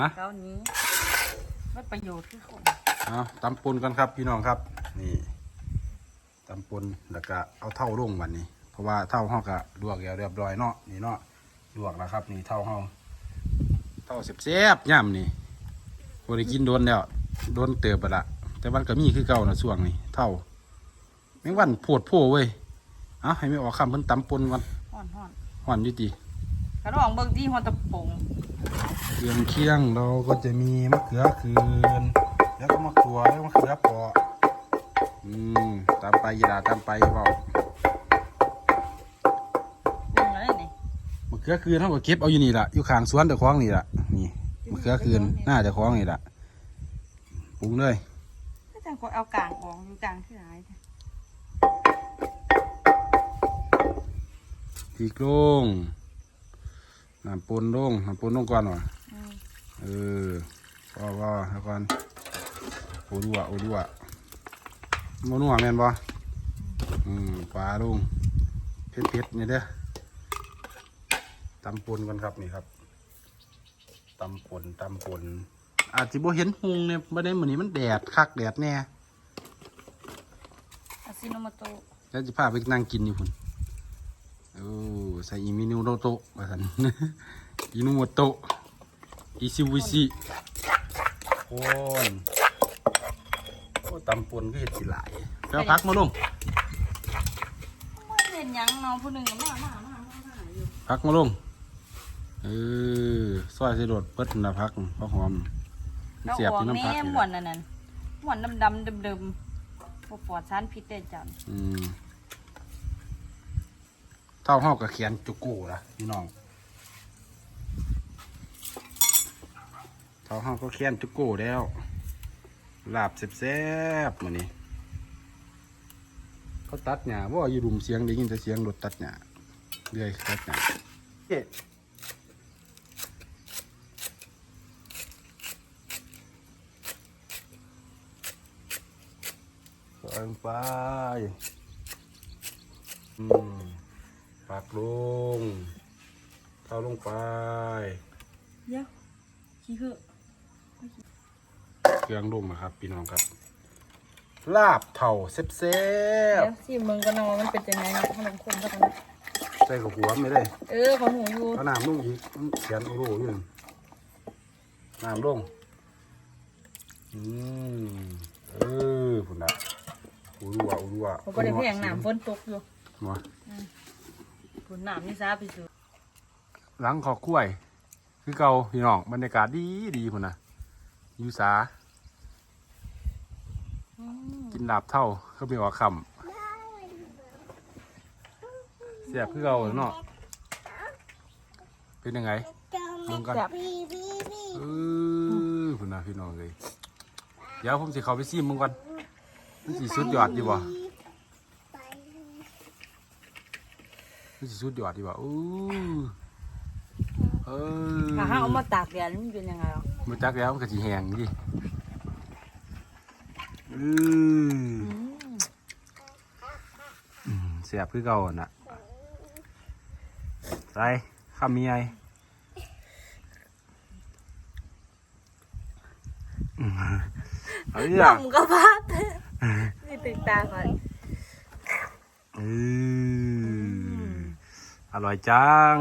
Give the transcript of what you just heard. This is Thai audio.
ฮะ เก้านี้ไม่ประโยชน์คือคนเอาตำปนกันครับพี่น้องครับ นี่ตำปนแล้วก็เอาเท่าลงวันนี้ เพราะว่าเท่าห้องก็ลวกแล้วเรียบร้อยเนาะนี่เนาะลวกแล้วครับ นี่เท่าห้องเท่าเสียบๆย่ำนี่พอได้กินโดนแล้วโดนเติบไปละแต่วันก็มีคือเก่านะช่วงนี้เท่าแมงวันโพดโพเว้ยเอาให้ไม่ออกคำเพิ่นตำปนก่อนห่อนห่อนหวานอยุติกระดองเบิ่งที่หัวตะปง เครื่องเคียงเราก็จะมีมะเขือคืน แล้วก็มะกรัวแล้วก็มะเขือเปออืมตามไปยีดาตามไปเปล่าเบิ่งอะไรนี่มะเขือคืนเท่ากับเก็บเอาอยู่นี่ละอยู่ข้างสวนเจ้าของนี่ละนี่มะเขือคืนหน้าเจ้าของนี่ละปรุงเลยก็จังก็เอากลางออกอยู่กลางคือหายแท้พริกลง น้ำปนลงน้ำปนลงก่อนวะอืมเออก็ก็แล้วก่อนโอ้ดัวโอ้ดัวโมนัวแม่นบ่อืมปลาลงเผ็ดเผ็ดๆนี่เด้อตำปนก่อนครับนี่ครับตำปนตำปนอาจจะบ่เห็นหุงเนี่ยไม่ได้เหมือนนี้มันแดดคักแดดแน่อาซิโนโมโตะแล้วจะพาไปนั่งกินอยู่พุ่นโอ้ใส่อีมินูโรโตะว่าสันอินุโมโตะอิซิวิซิโอนโอ้ตำปนก็เห็ดสิหลายแล้วพักมาลงว่าเห็นหยังเนาะผู้หนึ่งก็มามามามามาอยู่พักมาลงเออซอยสิโดดเปิดนะพักเพราะหอมมันแล้วเสียบออกที่น้ำแม่พักนี่หมแหวละนนั่นน่ะหมวนดำๆเดิมๆบ่ปลอดสารพิษได้จังอืมเท่าห้ากับเขียนจุกูละพี่น้องเท่าห้าก็เขียนจุกูแล้วลาบแซ่บๆมานี่เขาตัดหญ้าว่าอยู่รุมเสียงได้ยินแต่เสียงรถตัดหญ้าเรื่อยตัดหญ้าไปอืม ปักลงเท้าลงไปเดี๋ยวขี้เหอะเครื่องลงนะครับพี่น้องครับ ลาบเท่าแซ่บเดี๋ยวสิมึงก็นอนมันเป็นจังไงเนาะขนมข้นซะกันๆใส่กับหัวไม่ได้เออของหนูอยู่เอาน้ำลงอีกมันเขียนโอ้โหอยู่นั่นน้ำลง อืม เออพุ่นละอูรัวอูรัวเขาก็ได้เพียงน้ำฝนตกอยู่มา ฝนน้ำนี่ซาไปสู่หลังขอกล้วย คือเก่าพี่น้องบรรยากาศดีดีพุ่นนะอยู่สาอืมกินลาบเท่าเขาไม่ออกคำเสียบคือเก่าเนาะเป็นยังไงมึงกันแบบเออพุ่นนะพี่น้องเลยเดี๋ยวผมสิเขาไปซิมมึงก่อนมันสิสุดยอดดีบ่ มันสิสุดยอดดีบ่อู้เออถ้าหาเอามาตากแดดมันเป็นยังไงอะมาจักแล้วมันก็สิแห้งดิเอออืมอืมเสียบคือเก่าหั่นน่ะใส่ข้ามมีไออืมเอาอีกอย่างน้ำก็พัดนี่ตึกตาก่อนเออ อร่อยจัง